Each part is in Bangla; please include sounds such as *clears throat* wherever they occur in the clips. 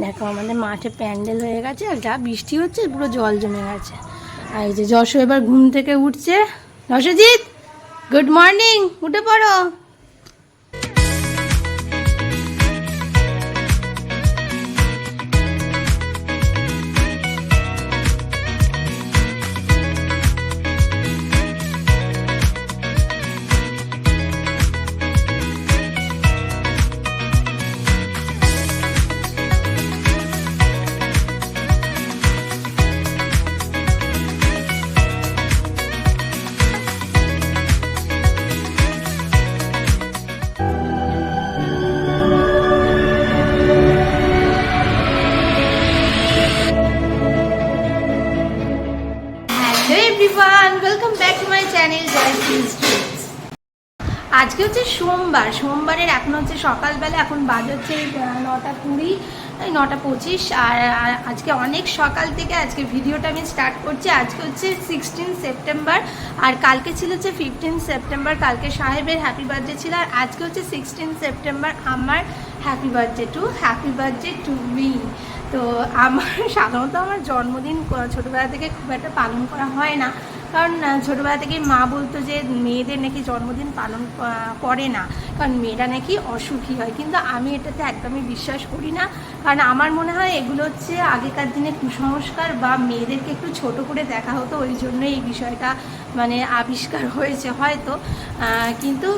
দেখো, আমাদের মাঠে প্যান্ডেল হয়ে গেছে, আর যা বৃষ্টি হচ্ছে, পুরো জল জমে গেছে। আর এই যে যশো এবার ঘুম থেকে উঠছে। যশোজিৎ গুড মর্নিং উঠে পড়ো। সোমবার, সোমবারের এখন হচ্ছে সকালবেলা, এখন বাজে হচ্ছে নটা কুড়ি নটা পঁচিশ, আর আজকে অনেক সকাল থেকে আজকে ভিডিওটা আমি স্টার্ট করছি। আজকে হচ্ছে সিক্সটিন সেপ্টেম্বর আর কালকে ছিল হচ্ছে ফিফটিন সেপ্টেম্বর কালকে সাহেবের হ্যাপি বার্থডে ছিল, আর আজকে হচ্ছে সিক্সটিন সেপ্টেম্বর আমার happy birthday to happy birthday to me তো আমার, সাধারণত আমার জন্মদিন ছোটোবেলা থেকে খুব একটা পালন করা হয় না। কারণ ছোটোবেলা থেকে মা বলতো যে মেয়েদের নাকি জন্মদিন পালন করে না। কারণ মেয়েরা নাকি অসুখী হয়। কিন্তু আমি এটাতে একদমই বিশ্বাস করি না। কারণ আমার মনে হয় এগুলো হচ্ছে আগেকার দিনে কুসংস্কার বা মেয়েদেরকে একটু ছোট করে দেখা হতো। ওই জন্য এই বিষয়টা মানে আবিষ্কার হয়েছে হয়তো কিন্তু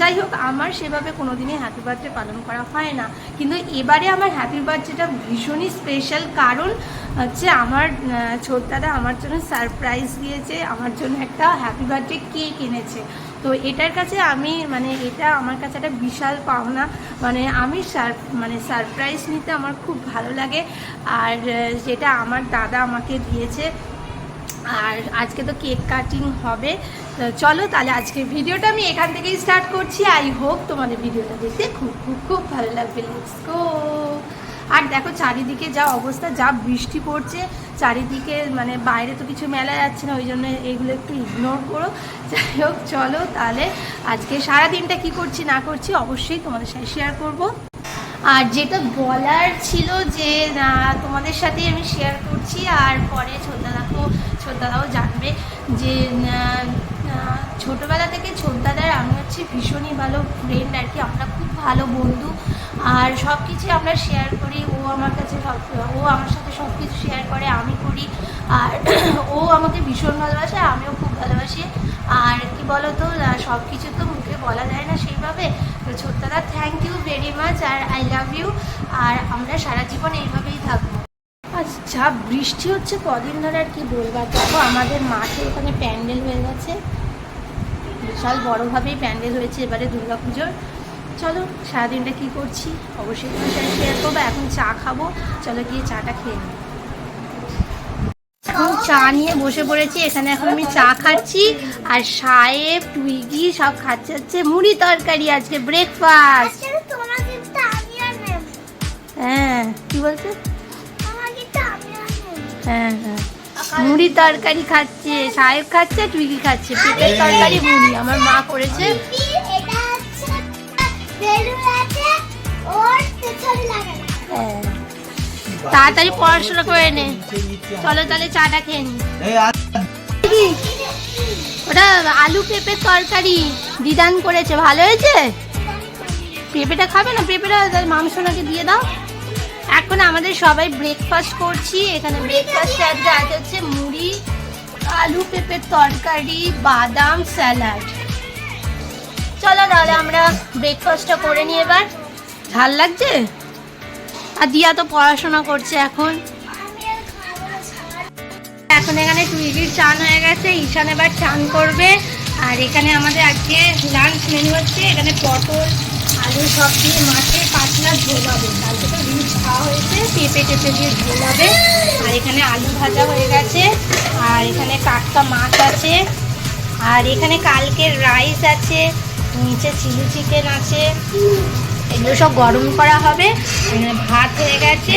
যাই হোক, আমার সেভাবে কোনো দিনই হ্যাপি বার্থডে পালন করা হয় না। কিন্তু এবারে আমার হ্যাপি বার্থডেটা ভীষণই স্পেশাল কারণ হচ্ছে আমার ছোট দাদা আমার জন্য সারপ্রাইজ দিয়েছে, আমার জন্য একটা হ্যাপি বার্থডে কেক এনেছে। তো এটার কাছে আমি মানে এটা আমার কাছে একটা বিশাল পাওনা। মানে আমি সার মানে সারপ্রাইজ নিতে আমার খুব ভালো লাগে। আর যেটা আমার দাদা আমাকে দিয়েছে আর আজকে তো কেক কাটিং হবে। চলো তাহলে আজকে ভিডিওটা আমি এখান থেকেই স্টার্ট করছি। আই হোপ তোমাদের ভিডিওটা দেখতে খুব খুব খুব ভালো লাগবে। লেটস গো আর দেখো চারিদিকে যা অবস্থা, যা বৃষ্টি পড়ছে, চারিদিকে মানে বাইরে তো কিছু মেলা যাচ্ছে না, ওই জন্য এগুলো একটু ইগনোর করো। যাই হোক, চলো তাহলে আজকে সারা দিনটা কি করছি, না করছি অবশ্যই তোমাদের সাথে শেয়ার করব। আর যেটা বলার ছিল যে তোমাদের সাথেই আমি শেয়ার করছি। আর পরে ছোটদাদাকেও ছোটদাদাও জানবে যে ছোটবেলা থেকে ছোটদাদার আমি হচ্ছে ভীষণই ভালো ফ্রেন্ড আর কি। আমরা খুব ভালো বন্ধু। আর সব কিছু আমরা শেয়ার করি। ও আমার কাছে সব, ও আমার সাথে সব কিছু শেয়ার করে, আমি করি। আর *clears throat* ও আমাকে ভীষণ ভালোবাসে, আমিও খুব ভালোবাসি। আর কি বলো তো সব কিছু তো মুখে বলা যায় না সেইভাবে। তো ছোট্টদা থ্যাংক ইউ ভেরি মাচ আর আই লাভ ইউ আর আমরা সারা জীবন এইভাবেই থাকব আচ্ছা বৃষ্টি হচ্ছে কদিন ধরে আর কি বলবার দেখো আমাদের মাঠে ওখানে প্যান্ডেল হয়ে গেছে। বিশাল বড়োভাবেই প্যান্ডেল হয়েছে এবারে দুর্গাপুজোর। চলো সারাদিনটা কী করছি? অবশ্যই তোমার সাথে শেয়ার করব এখন চা খাব। চলো গিয়ে চাটা খেয়ে নিই। এখন চা নিয়ে বসে পড়েছি এখানে এখন আমি চা খাচ্ছি আর সাহেব টুইগি সব খাচ্ছে হচ্ছে মুড়ি তরকারি আজকে ব্রেকফাস্ট নেব হ্যাঁ কি বলছে? হ্যাঁ হ্যাঁ। মুড়ি তরকারি খাচ্ছে, সাহেব খাচ্ছে টুইগি খাচ্ছে, পেঁপের তরকারি, মুড়ি। আমার মা করেছে। হ্যাঁ। তাড়াতাড়ি পড়াশোনা করে নে। চলো তাহলে চাটা খেয়ে নি। ওটা আলু পেঁপের তরকারি দিদান করেছে। ভালো হয়েছে? পেঁপেটা খাবে না? পেঁপেটা মাংস নাকি দিয়ে দাও। এখন আমাদের সবাই ব্রেকফাস্ট করছি। এখানে ব্রেকফাস্ট আজকে আছে হচ্ছে মুড়ি, আলু পেঁপের তরকারি, বাদাম স্যালাড চলো তাহলে আমরা ব্রেকফাস্টটা করে নিই এবার। ঝাল লাগছে? আর দিয়া তো পড়াশোনা করছে এখন। এখন এখানে টুইগির চান হয়ে গেছে, ঈশান এবার চান করবে। আর এখানে আমাদের আজকে লাঞ্চ মেনু হচ্ছে, এখানে পটল আলু সব দিয়ে মাছের পাতলা ঝোল হবে কালকে তো রিচ খাওয়া হয়েছে, পেঁপে টেপে দিয়ে ঝোল হবে আর এখানে আলু ভাজা হয়ে গেছে, আর এখানে টাটকা মাছ আছে, আর এখানে কালকের রাইস আছে, নিচে চিলি চিকেন আছে। এগুলো সব গরম করা হবে ভাত হয়ে গেছে।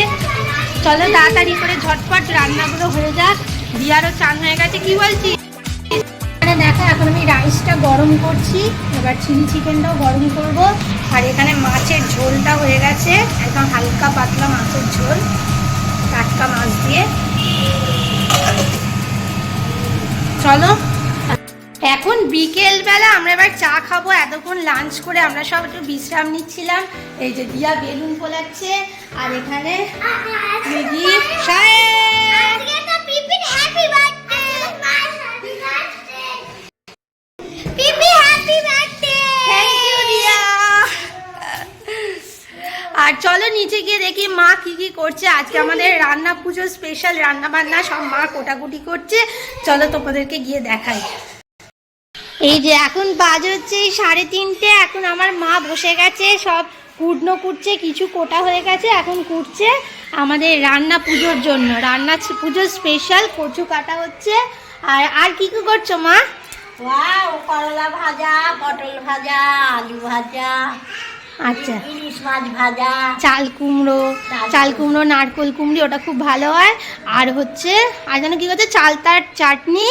চলো তাড়াতাড়ি করে ঝটপট রান্নাগুলো হয়ে যাক, দিয়ারও চান হয়ে গেছে, কি বলছি এখানে দেখো এখন আমি রাইসটা গরম করছি। এবার চিলি চিকেনটাও গরম করব। আর এখানে মাছের ঝোলটা হয়ে গেছে। একদম হালকা পাতলা মাছের ঝোল টাটকা মাছ দিয়ে। চলো। এখন বিকেল বেলা আমরা এবার চা খাব এতক্ষণ লাঞ্চ করে আমরা সব একটু বিশ্রাম নিচ্ছিলাম। এই যে দিয়া বেলুন ফোলাচ্ছে আর এখানে দিদি সাহেব আজকে তো পিপির happy birthday happy birthday Pipi happy birthday thank you Diya আর চলো নিচে গিয়ে দেখি মা কি কি করছে। আজকে আমাদের রান্না পুজো স্পেশাল রান্না বান্না সব মা কোটাকুটি করছে। চলো তোমাদেরকে গিয়ে দেখাই। এই যে এখন বাজ হচ্ছে সাড়ে তিনটে, এখন আমার মা বসে গেছে, সব কুটনো কুটছে, কিছু কোটা হয়ে গেছে, এখন কুটছে আমাদের রান্না পুজোর জন্য। রান্না পুজোর স্পেশাল কচু কাটা হচ্ছে। আর আর কি কি করছ মা? করলা ভাজা, পটল ভাজা, আলু ভাজা। আচ্ছা। ইলিশ মাছ ভাজা। চাল কুমড়ো চাল কুমড়ো। নারকোল কুমড়ি ওটা খুব ভালো হয়। আর হচ্ছে আর যেন কি করছে চালতার চাটনি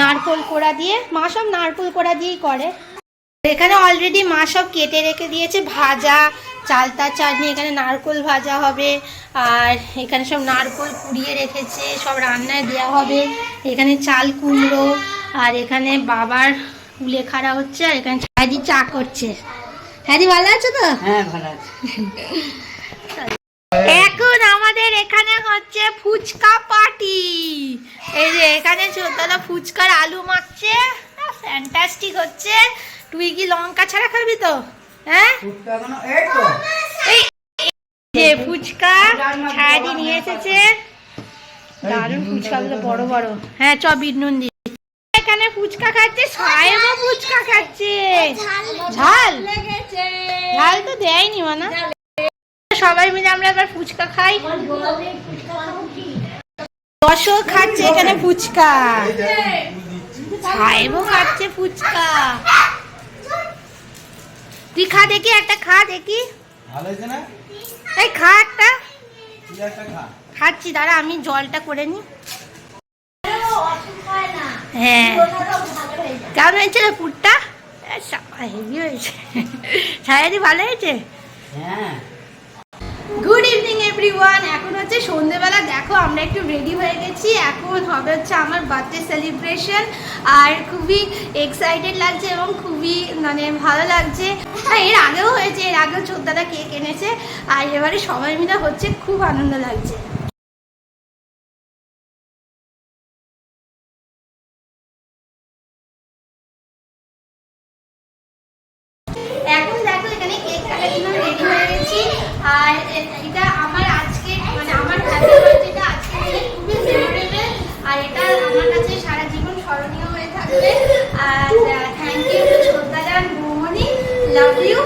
নারকোল কোড়া দিয়ে মা সব নারকোল কোড়া দিয়েই করে। এখানে অলরেডি মা সব কেটে রেখে দিয়েছে ভাজা চালতার চাটনি এখানে নারকোল ভাজা হবে আর এখানে সব নারকোল কুড়িয়ে রেখেছে সব রান্নায় দেওয়া হবে। এখানে চাল কুমড়ো আর এখানে বাবার কুলেখাড়া হচ্ছে আর এখানে হ্যাদি চা করছে। হ্যাদি ভালো আছো তো? হ্যাঁ ভালো আছে। এখন আমাদের এখানে হচ্ছে ফুচকা পার্টি। এই যে এখানে চোদ্দটা ফুচকার আলু মাখছে ফ্যান্টাস্টিক হচ্ছে। তুই কি লঙ্কা ছাড়া খাবি তো? হ্যাঁ? এই যে ফুচকা ছাড়ি নিয়ে এসেছে। দারুণ ফুচকাগুলো বড় বড়। হ্যাঁ চ দি। এখানে ফুচকা খাচ্ছে সাহেবও ফুচকা খাচ্ছে। ঝাল ঝাল? তো দেয়নি মানা। সবাই মিলে আমরা এবার ফুচকা খাই। দশও খাচ্ছে এখানে ফুচকা। সাহেবও খাচ্ছে ফুচকা। তুই খা দেখি একটা খা দেখি। না? এই খা একটা। তুই একটা খা। খাচ্ছি দাঁড়া আমি জলটা করে নি। হ্যাঁ। কেমন হয়েছে রে পুরটা? হেভি হয়েছে। সাহেদি ভালো হয়েছে? হ্যাঁ। গুড ইভিনিং এভরিওয়ান এখন হচ্ছে সন্ধেবেলা। দেখো আমরা একটু রেডি হয়ে গেছি। এখন হবে হচ্ছে আমার বার্থডে সেলিব্রেশন আর খুবই এক্সাইটেড লাগছে এবং খুবই মানে ভালো লাগছে। আর এর আগেও হয়েছে। এর আগেও ছোটদাদা কেক এনেছে। আর এবারে সবাই মিলে হচ্ছে খুব আনন্দ লাগছে। আর এটা আমার আজকে মানে আমার হ্যাপি বার্থডেটা আজকে থেকে খুবই মেমোরেবল আর এটা আমার কাছে সারা জীবন স্মরণীয় হয়ে থাকবে। আর thank you Shraddha ছোটদাদা Mohini love you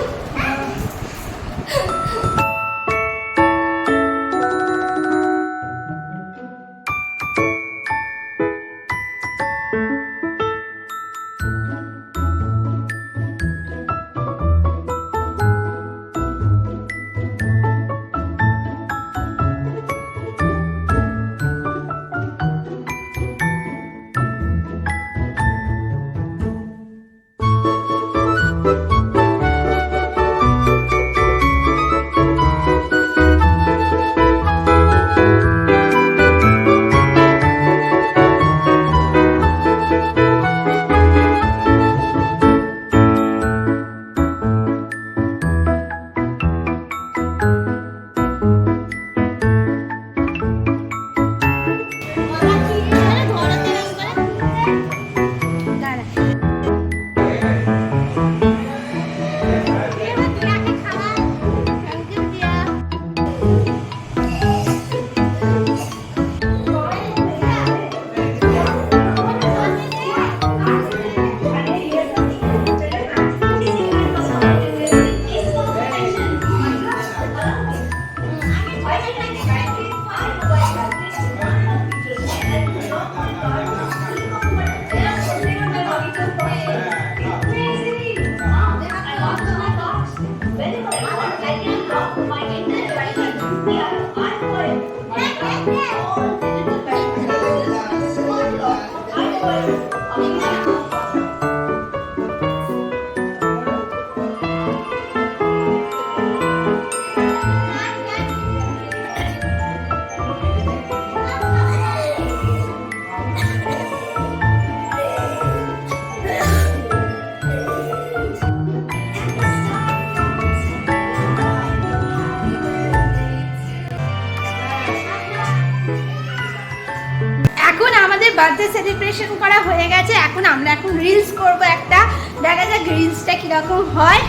birthday celebration করা হয়ে গেছে। এখন আমরা এখন রিলস করব একটা। দেখা যাক রিলসটা কীরকম হয়।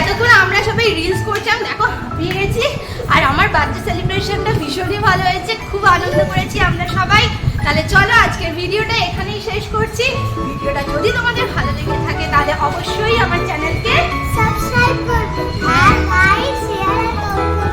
এতক্ষণ আমরা সবাই রিলস করছিলাম, দেখো, হাঁপিয়ে গেছি। আর আমার বার্থডে সেলিব্রেশনটা ভীষণই ভালো হয়েছে, খুব আনন্দ করেছি আমরা সবাই। তাহলে চলো, আজকের ভিডিওটা এখানেই শেষ করছি। ভিডিওটা যদি তোমাদের ভালো লেগে থাকে, তাহলে অবশ্যই আমার চ্যানেলকে সাবস্ক্রাইব করবে। আর লাইক শেয়ার করবে।